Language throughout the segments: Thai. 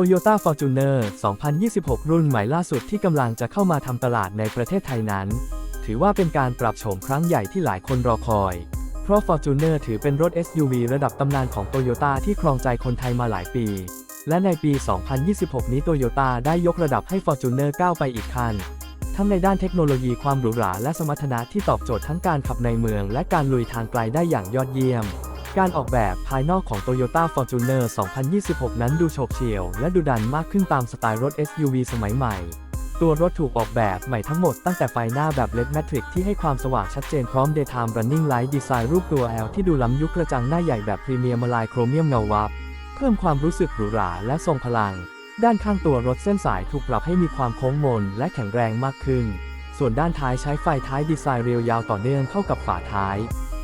Toyota Fortuner 2026 รุ่นใหม่ล่าสุดที่กำลังจะเข้ามาทำตลาดในประเทศไทยนั้น ถือว่าเป็นการปรับโฉมครั้งใหญ่ที่หลายคนรอคอย เพราะ Fortuner ถือเป็นรถ SUV ระดับตำนานของ Toyota ที่ครองใจคนไทยมาหลายปี และในปี 2026 นี้ Toyota ได้ยกระดับให้ Fortuner ก้าวไปอีกขั้น ทั้งในด้านเทคโนโลยีความหรูหราและสมรรถนะที่ตอบโจทย์ทั้งการขับในเมือง และการลุยทางไกลได้อย่างยอดเยี่ยม การออกแบบภายนอกของ Toyota Fortuner 2026 นั้นดูโฉบเฉี่ยว และดูดันมากขึ้นตามสไตล์รถ SUV สมัยใหม่ ตัวรถถูกออกแบบใหม่ทั้งหมดตั้งแต่ไฟหน้าแบบ LED Matrix ที่ให้ความสว่างชัดเจนพร้อม Daytime Running Light ดีไซน์รูปตัว L ที่ดูล้ำยุคกระจังหน้าใหญ่แบบพรีเมียมมาลายโครเมียมเงาวับ เพิ่มความรู้สึกหรูหราและทรงพลัง ด้านข้างตัวรถเส้นสายถูกปรับให้มีความโค้งมนและแข็งแรงมากขึ้น ส่วนด้านท้ายใช้ไฟท้ายดีไซน์เรียวยาวต่อเนื่องเข้ากับฝาท้าย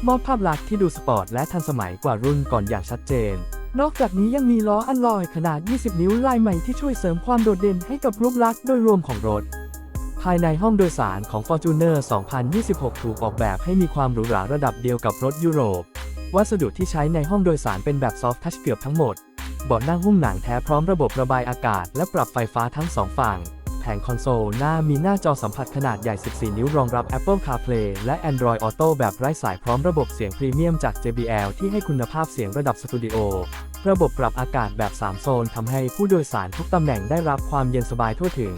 มอบภาพลักษณ์ที่ดูสปอร์ตและทันสมัยกว่ารุ่นก่อนอย่างชัดเจน นอกจากนี้ยังมีล้ออัลลอยขนาด 20 นิ้วลายใหม่ที่ช่วยเสริมความโดดเด่นให้กับรูปลักษณ์โดยรวมของรถ ภายในห้องโดยสารของ Fortuner 2026 ถูกออกแบบให้มีความหรูหราระดับเดียวกับรถยุโรป วัสดุที่ใช้ในห้องโดยสารเป็นแบบซอฟทัชเกือบทั้งหมดเบาะนั่งหุ้มหนังแท้พร้อมระบบระบายอากาศและปรับไฟฟ้าทั้งสองฝั่ง แผงคอนโซลหน้ามีหน้าจอสัมผัสขนาดใหญ่ 14 นิ้วรองรับ Apple CarPlay และ Android Auto แบบไร้สายพร้อมระบบเสียงพรีเมียมจาก JBL ที่ให้คุณภาพเสียงระดับสตูดิโอ ระบบปรับอากาศแบบ 3 โซนทำให้ผู้โดยสารทุกตำแหน่งได้รับความเย็นสบายทั่วถึง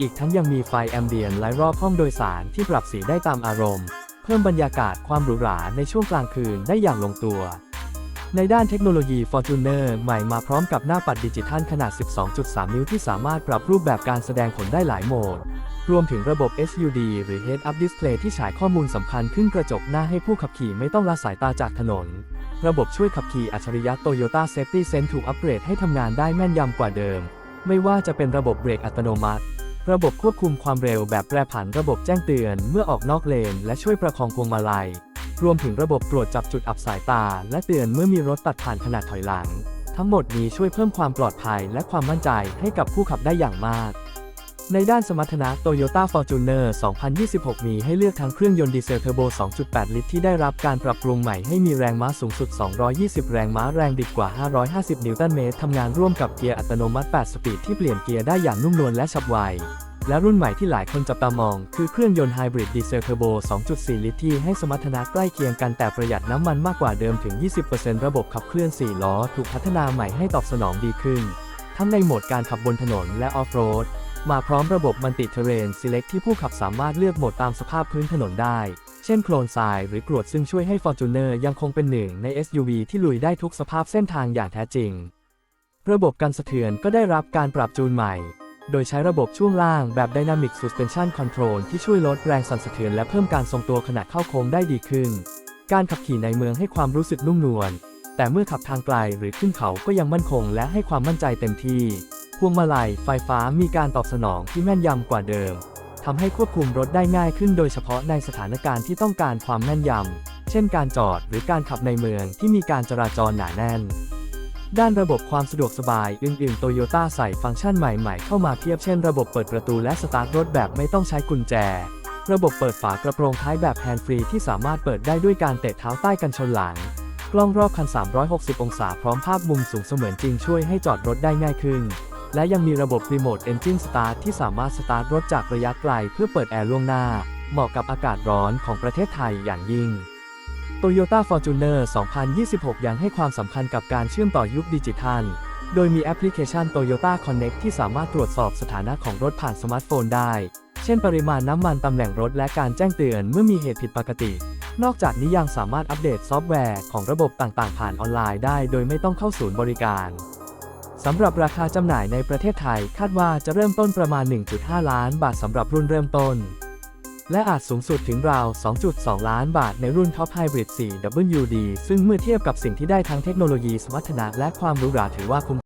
อีกทั้งยังมีไฟแอมเบียนไลท์รอบห้องโดยสารที่ปรับสีได้ตามอารมณ์ เพิ่มบรรยากาศความหรูหราในช่วงกลางคืนได้อย่างลงตัว ในด้านเทคโนโลยี Fortuner ใหม่มาพร้อมกับหน้าปัดดิจิทัลขนาด 12.3 นิ้วที่สามารถปรับรูปแบบการแสดงผลได้หลายโหมด รวมถึงระบบ SUD หรือ Head Up Display ที่ฉายข้อมูลสำคัญขึ้นกระจกหน้าให้ผู้ขับขี่ไม่ต้องละสายตาจากถนน ระบบช่วยขับขี่อัจฉริยะ Toyota Safety Sense ถูกอัปเกรดให้ทำงานได้แม่นยำกว่าเดิม ไม่ว่าจะเป็นระบบเบรกอัตโนมัติ ระบบควบคุมความเร็วแบบแปรผันระบบแจ้งเตือน เมื่อออกนอกเลน และช่วยประคองพวงมาลัย รวมถึงระบบตรวจจับจุดอับสายตา และเตือนเมื่อมีรถตัดผ่านขนาดถอยหลัง ทั้งหมดนี้ช่วยเพิ่มความปลอดภัยและความมั่นใจให้กับผู้ขับได้อย่างมากในด้านสมรรถนะ Toyota Fortuner 2026 มีให้เลือกทั้งเครื่องยนต์ดีเซลเทอร์โบ 2.8 ลิตรที่ได้รับการปรับปรุงใหม่ให้มีแรงม้าสูงสุด 220 แรงม้าแรงบิดกว่า 550 นิวตันเมตร ทำงานร่วมกับเกียร์อัตโนมัติ 8 สปีดที่เปลี่ยนเกียร์ได้อย่างนุ่มนวลและฉับไว และรุ่นใหม่ที่หลายคนจับตามอง คือเครื่องยนต์ไฮบริดดีเซลเทอร์โบ 2.4 ลิตรที่ให้สมรรถนะใกล้เคียงกันแต่ประหยัดน้ำมันมากกว่าเดิมถึง 20%ระบบขับเคลื่อน 4 ล้อ ถูกพัฒนาใหม่ให้ตอบสนองดีขึ้น ทั้งในโหมดการขับบนถนนและออฟโรด มาพร้อมระบบมันติเทเรน Select ที่ผู้ขับสามารถเลือกโหมดตามสภาพพื้นถนนได้ เช่นโคลนทรายหรือกรวดซึ่งช่วยให้ Fortuner ยังคงเป็นหนึ่งใน SUV ที่ลุยได้ทุกสภาพเส้นทางอย่างแท้จริง ระบบกันสะเทือนก็ได้รับการปรับจูนใหม่ โดยใช้ระบบช่วงล่างแบบ Dynamic Suspension Control ที่ช่วยลดแรงสั่นสะเทือนและเพิ่มการทรงตัวขณะเข้าโค้งได้ดีขึ้น การขับขี่ในเมืองให้ความรู้สึกนุ่มนวล แต่เมื่อขับทางไกลหรือขึ้นเขาก็ยังมั่นคงและให้ความมั่นใจเต็มที่ พวงมาลัยไฟฟ้ามีการตอบสนองที่แม่นยำกว่าเดิมทำให้ควบคุมรถได้ง่ายขึ้นโดยเฉพาะในสถานการณ์ที่ต้องการความแม่นยำ เช่นการจอดหรือการขับในเมืองที่มีการจราจรหนาแน่น ด้านระบบความสะดวกสบายอื่นๆโตโยต้าใส่ฟังก์ชันใหม่ๆ เข้ามาเพียบเช่นระบบเปิดประตูและสตาร์ทรถแบบไม่ต้องใช้กุญแจ ระบบเปิดฝากระโปรงท้ายแบบแฮนด์ฟรีที่สามารถเปิดได้ด้วยการเตะเท้าใต้กันชนหลัง กล้องรอบคัน 360 องศาพร้อมภาพมุมสูงเสมือนจริงช่วยให้จอดรถได้ง่ายขึ้น และยังมีระบบรีโมทเอนจินสตาร์ทที่สามารถสตาร์ทรถจากระยะไกลเพื่อเปิดแอร์ล่วงหน้า เหมาะกับอากาศร้อนของประเทศไทยอย่างยิ่ง Toyota Fortuner 2026 ยังให้ความสำคัญกับการเชื่อมต่อยุคดิจิทัล โดยมีแอปพลิเคชัน Toyota Connect ที่สามารถตรวจสอบสถานะของรถผ่านสมาร์ทโฟนได้ เช่นปริมาณน้ำมันตำแหน่งรถและการแจ้งเตือนเมื่อมีเหตุผิดปกติ นอกจากนี้ยังสามารถอัปเดตซอฟต์แวร์ของระบบต่างๆ ผ่านออนไลน์ได้ โดยไม่ต้องเข้าศูนย์บริการสำหรับราคาจำหน่ายในประเทศไทยคาดว่าจะเริ่มต้นประมาณ 1.5 ล้านบาทสำหรับรุ่นเริ่มต้น และอาจสูงสุดถึงราว 2.2 ล้านบาทในรุ่น Top Hybrid 4WD ซึ่งเมื่อเทียบกับสิ่งที่ได้ทั้งเทคโนโลยีสมรรถนะและความหรูหราถือว่าคุ้ม